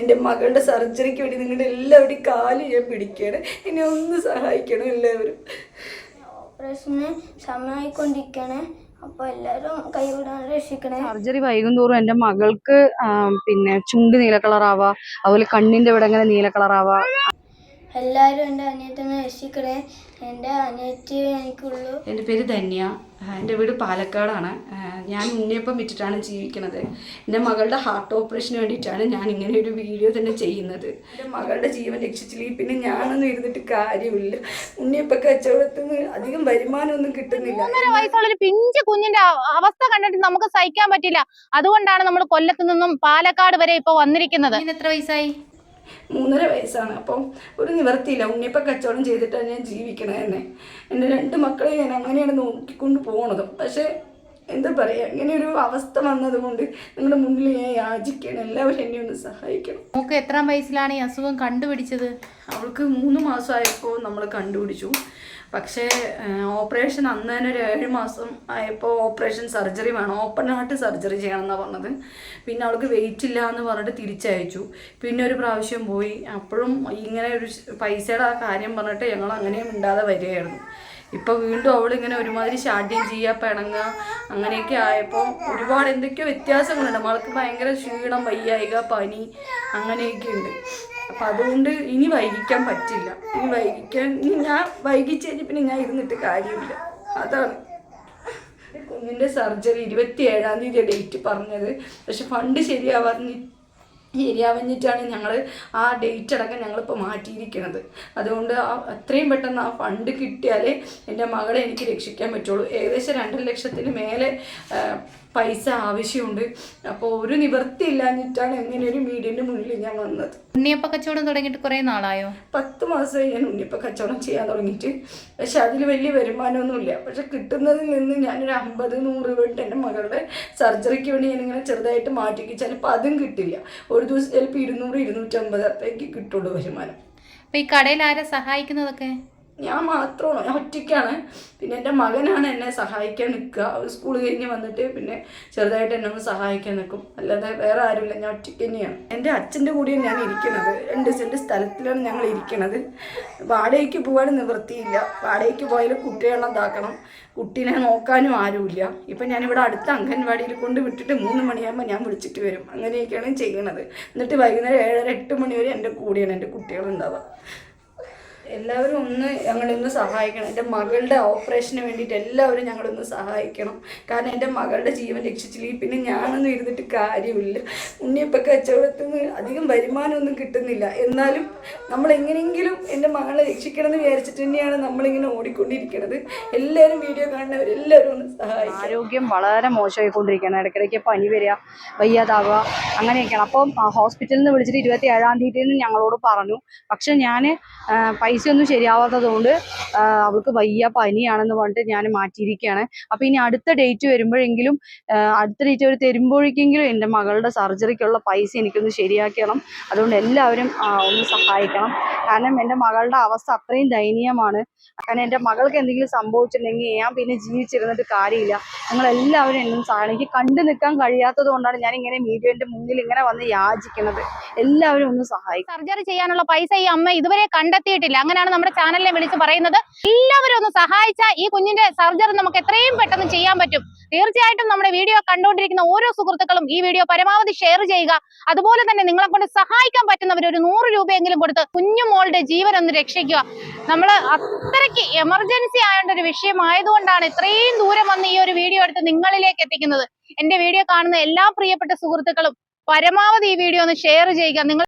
എന്റെ മകളുടെ സർജറിക്ക് വേണ്ടി നിങ്ങളുടെ എല്ലാവരുടെയും കാൽ ഞാൻ പിടിക്കുകയാണ്. എന്നെ ഒന്ന് സഹായിക്കണം എല്ലാവരും. ഓപ്പറേഷന് സമയമായിക്കൊണ്ടിരിക്കണേ അപ്പോൾ എല്ലാവരും കൈവിടാതെ രക്ഷിക്കണേ. സർജറി വൈകുന്തോറും എന്റെ മകൾക്ക് പിന്നെ ചുണ്ട് നീല കളറാവാ അതുപോലെ കണ്ണിന്റെ ഇവിടെ ഇങ്ങനെ നീല കളറാവാ. എല്ലാവരും എന്റെ അനിയത്തിനെ രക്ഷിക്കണേ. എന്റെ അനിയത്തി എനിക്കുള്ളൂ. എന്റെ പേര് ധന്യ. എന്റെ വീട് പാലക്കാടാണ്. ഞാൻ ഉണ്ണിയപ്പം വിറ്റിട്ടാണ് ജീവിക്കുന്നത് എന്റെ മകളുടെ ഹാർട്ട് ഓപ്പറേഷന് വേണ്ടിയിട്ടാണ് ഞാൻ ഇങ്ങനെ ഒരു വീഡിയോ തന്നെ ചെയ്യുന്നത്. എന്റെ മകളുടെ ജീവൻ രക്ഷിച്ചില്ലെങ്കിൽ പിന്നെ ഞാനൊന്നും ഇരുന്നിട്ട് കാര്യമില്ല. ഉണ്ണിയപ്പം കച്ചവടത്തിൽ നിന്ന് അധികം വരുമാനമൊന്നും കിട്ടുന്നില്ല. ഒന്നര വയസ്സുള്ള ഒരു പിഞ്ചു കുഞ്ഞിന്റെ അവസ്ഥ കണ്ടിട്ട് നമുക്ക് സഹിക്കാൻ പറ്റില്ല. അതുകൊണ്ടാണ് നമ്മൾ കൊല്ലത്ത് നിന്നും പാലക്കാട് വരെ ഇപ്പൊ വന്നിരിക്കുന്നത്. എത്ര വയസ്സായി? മൂന്നര വയസ്സാണ്. അപ്പം ഒരു നിവർത്തിയില്ല ഉണ്ണിയപ്പം കച്ചവടം ചെയ്തിട്ടാണ് ഞാൻ ജീവിക്കണത് തന്നെ എന്റെ രണ്ട് മക്കളെ ഞാൻ അങ്ങനെയാണ് നോക്കിക്കൊണ്ട് പോണതും. പക്ഷേ എന്താ പറയുക ഇങ്ങനെ ഒരു അവസ്ഥ വന്നതുകൊണ്ട് നിങ്ങളുടെ മുന്നിൽ ഞാൻ യാചിക്കണം എല്ലാവരും എന്നെ ഒന്ന് സഹായിക്കണം. നമുക്ക് എത്ര വയസ്സിലാണ് ഈ അസുഖം കണ്ടുപിടിച്ചത്? അവൾക്ക് മൂന്ന് മാസമായപ്പോൾ നമ്മൾ കണ്ടുപിടിച്ചു. പക്ഷേ ഓപ്പറേഷൻ അന്ന് തന്നെ ഒരു ഏഴ് മാസം ആയപ്പോൾ ഓപ്പറേഷൻ സർജറി വേണം. ഓപ്പൺ ഹാർട്ട് സർജറി ചെയ്യണമെന്നാണ് പറഞ്ഞത്. പിന്നെ അവൾക്ക് വെയിറ്റ് ഇല്ല എന്ന് പറഞ്ഞിട്ട് തിരിച്ചയച്ചു. പിന്നെ ഒരു പ്രാവശ്യം പോയി. അപ്പോഴും ഇങ്ങനെ ഒരു പൈസയുടെ ആ കാര്യം പറഞ്ഞിട്ട് ഞങ്ങൾ അങ്ങനെ മിണ്ടാതെ വരികയായിരുന്നു. ഇപ്പോൾ വീണ്ടും അവളിങ്ങനെ ഒരുമാതിരി ശാഠ്യം ചെയ്യാ പിണങ്ങുക അങ്ങനെയൊക്കെ ആയപ്പോൾ ഒരുപാട് എന്തൊക്കെയോ വ്യത്യാസങ്ങളുണ്ട്. അവൾക്ക് ഭയങ്കര ക്ഷീണം വയ്യായിക പനി അങ്ങനെയൊക്കെ ഉണ്ട്. അപ്പം അതുകൊണ്ട് ഇനി വൈകിക്കാൻ പറ്റില്ല. ഇനി വൈകിക്കാൻ ഇനി ഞാൻ വൈകിച്ച് കഴിഞ്ഞ് പിന്നെ ഞാൻ ഇരുന്നിട്ട് കാര്യമില്ല. അതാണ്. കുഞ്ഞിന്റെ സർജറി ഇരുപത്തി ഏഴാം തീയതി ഡേറ്റ് പറഞ്ഞത്. പക്ഷെ ഫണ്ട് ശരിയാവാഞ്ഞി ശരിയാവഞ്ഞിട്ടാണ് ഞങ്ങൾ ആ ഡേറ്റ് അടക്കം ഞങ്ങളിപ്പോൾ മാറ്റിയിരിക്കുന്നത് അതുകൊണ്ട് ആ എത്രയും പെട്ടെന്ന് ആ ഫണ്ട് കിട്ടിയാലേ എന്റെ മകളെ എനിക്ക് രക്ഷിക്കാൻ പറ്റുള്ളൂ. ഏകദേശം രണ്ടര ലക്ഷത്തിന് മേലെ പൈസ ആവശ്യമുണ്ട്. അപ്പോൾ ഒരു നിവൃത്തി ഇല്ലാഞ്ഞിട്ടാണ് എങ്ങനെ ഒരു മീഡിയന്റെ മുന്നിൽ ഞാൻ വന്നത്. ഉണ്ണിയപ്പ കച്ചവടം തുടങ്ങിയിട്ട് കുറേ നാളായോ? പത്ത് മാസമായി ഞാൻ ഉണ്ണിയപ്പ കച്ചവടം ചെയ്യാൻ തുടങ്ങിയിട്ട്. പക്ഷെ അതിൽ വലിയ വരുമാനമൊന്നുമില്ല. പക്ഷെ കിട്ടുന്നതിൽ നിന്ന് ഞാനൊരു അമ്പത് നൂറ് വേണ്ടി എന്റെ മകളുടെ സർജറിക്ക് വേണ്ടി ഞാനിങ്ങനെ ചെറുതായിട്ട് മാറ്റിക്ക് ചിലപ്പോൾ അതും കിട്ടില്ല. ഒരു ദിവസം ചിലപ്പോൾ ഇരുന്നൂറ് ഇരുന്നൂറ്റമ്പത് അത്രയ്ക്ക് കിട്ടുള്ളൂ വരുമാനം. അപ്പോൾ ഈ കടയിൽ ആരെ സഹായിക്കുന്നതൊക്കെ? ഞാൻ മാത്രമാണ് ഞാൻ ഒറ്റയ്ക്കാണ്. പിന്നെ എന്റെ മകനാണ് എന്നെ സഹായിക്കാൻ നിൽക്കുക. സ്കൂൾ കഴിഞ്ഞ് വന്നിട്ട് പിന്നെ ചെറുതായിട്ട് എന്നെ ഒന്ന് സഹായിക്കാൻ നിൽക്കും. അല്ലാതെ വേറെ ആരുമില്ല. ഞാൻ ഒറ്റയ്ക്ക് തന്നെയാണ്. എന്റെ അച്ഛന്റെ കൂടെയാണ് ഞാൻ ഇരിക്കുന്നത്. രണ്ട് സെന്റ് സ്ഥലത്തിലാണ് ഞങ്ങൾ ഇരിക്കുന്നത്. വാടകയ്ക്ക് പോകാൻ നിവൃത്തിയില്ല. വാടകയ്ക്ക് പോയാൽ കുട്ടികളെ ഇതാക്കണം. കുട്ടീനെ നോക്കാനും ആരുമില്ല. ഇപ്പം ഞാനിവിടെ അടുത്ത അംഗൻവാടിയിൽ കൊണ്ട് വിട്ടിട്ട് മൂന്ന് മണിയാകുമ്പോൾ ഞാൻ വിളിച്ചിട്ട് വരും. അങ്ങനെയൊക്കെയാണ് ചെയ്യണത് എന്നിട്ട് വൈകുന്നേരം ഏഴര എട്ട് മണി വരെ എന്റെ കൂടെയാണ് എന്റെ കുട്ടികളുണ്ടാവുക. എല്ലാവരും ഒന്ന് ഞങ്ങളൊന്ന് സഹായിക്കണം. എന്റെ മകളുടെ ഓപ്പറേഷന് വേണ്ടിയിട്ട് എല്ലാവരും ഞങ്ങളൊന്ന് സഹായിക്കണം. കാരണം എന്റെ മകളുടെ ജീവൻ രക്ഷിച്ചില്ലെങ്കിൽ പിന്നെ ഞാനൊന്നും ഇരുന്നിട്ട് കാര്യമില്ല. ഉണ്ണിയപ്പ കച്ചവടത്തിൽ നിന്ന് അധികം വരുമാനമൊന്നും കിട്ടുന്നില്ല. എന്നാലും നമ്മൾ എങ്ങനെയെങ്കിലും എന്റെ മകളെ രക്ഷിക്കണം എന്ന് വിചാരിച്ചിട്ട് തന്നെയാണ് നമ്മളിങ്ങനെ ഓടിക്കൊണ്ടിരിക്കുന്നത് എല്ലാവരും വീഡിയോ കാണുന്നവർ എല്ലാവരും ഒന്ന് സഹായിക്കും ആരോഗ്യം വളരെ മോശമായിക്കൊണ്ടിരിക്കുകയാണ്. ഇടയ്ക്കിടയ്ക്ക് പനി വരിക വയ്യാതാവുക അങ്ങനെയൊക്കെയാണ്. അപ്പം ഹോസ്പിറ്റലിൽ നിന്ന് വിളിച്ചിട്ട് ഇരുപത്തി ഏഴാം തീയതി ഞങ്ങളോട് പറഞ്ഞു. പക്ഷെ ഞാൻ പൈസ ഒന്നും ശരിയാവാത്തത് കൊണ്ട് അവൾക്ക് വയ്യ പനിയാണെന്ന് പറഞ്ഞിട്ട് ഞാൻ മാറ്റിയിരിക്കുകയാണ്. അപ്പോൾ ഇനി അടുത്ത ഡേറ്റ് വരുമ്പോഴെങ്കിലും അടുത്ത ഡേറ്റ് അവർ തരുമ്പോഴേക്കെങ്കിലും എന്റെ മകളുടെ സർജറിക്കുള്ള പൈസ എനിക്കൊന്ന് ശരിയാക്കണം അതുകൊണ്ട് എല്ലാവരും ഒന്ന് സഹായിക്കണം. കാരണം എന്റെ മകളുടെ അവസ്ഥ അത്രയും ദയനീയമാണ്. കാരണം എന്റെ മകൾക്ക് എന്തെങ്കിലും സംഭവിച്ചിട്ടുണ്ടെങ്കിൽ ഞാൻ പിന്നെ ജീവിച്ചിരുന്നിട്ട് കാര്യമില്ല. നിങ്ങൾ എല്ലാവരും എന്നും സഹായം എനിക്ക് കണ്ടു നിൽക്കാൻ കഴിയാത്തത് കൊണ്ടാണ് ഞാൻ ഇങ്ങനെ മീഡിയന്റെ മുന്നിൽ ഇങ്ങനെ വന്ന് യാചിക്കുന്നത്. എല്ലാവരും ഒന്ന് സഹായിക്കും. സർജറി ചെയ്യാനുള്ള പൈസ ഈ അമ്മ ഇതുവരെ കണ്ടെത്തിയിട്ടില്ല. അങ്ങനെയാണ് നമ്മുടെ ചാനലിനെ വിളിച്ച് പറയുന്നത്. എല്ലാവരും ഒന്ന് സഹായിച്ചാൽ ഈ കുഞ്ഞിന്റെ സർജറി നമുക്ക് എത്രയും പെട്ടെന്ന് ചെയ്യാൻ പറ്റും. തീർച്ചയായിട്ടും നമ്മുടെ വീഡിയോ കണ്ടുകൊണ്ടിരിക്കുന്ന ഓരോ സുഹൃത്തുക്കളും ഈ വീഡിയോ പരമാവധി ഷെയർ ചെയ്യുക. അതുപോലെ തന്നെ നിങ്ങളെ കൊണ്ട് സഹായിക്കാൻ പറ്റുന്നവർ ഒരു നൂറ് രൂപയെങ്കിലും കൊടുത്ത് കുഞ്ഞു മോളുടെ ജീവൻ ഒന്ന് രക്ഷിക്കുക. നമ്മൾ അത്രയ്ക്ക് എമർജൻസി ആയേണ്ട ഒരു വിഷയം ആയതുകൊണ്ടാണ് ഇത്രയും ദൂരം വന്ന് ഈ ഒരു വീഡിയോ എടുത്ത് നിങ്ങളിലേക്ക് എത്തിക്കുന്നത്. എന്റെ വീഡിയോ കാണുന്ന എല്ലാ പ്രിയപ്പെട്ട സുഹൃത്തുക്കളും പരമാവധി ഈ വീഡിയോ ഒന്ന് ഷെയർ ചെയ്യുക. നിങ്ങൾ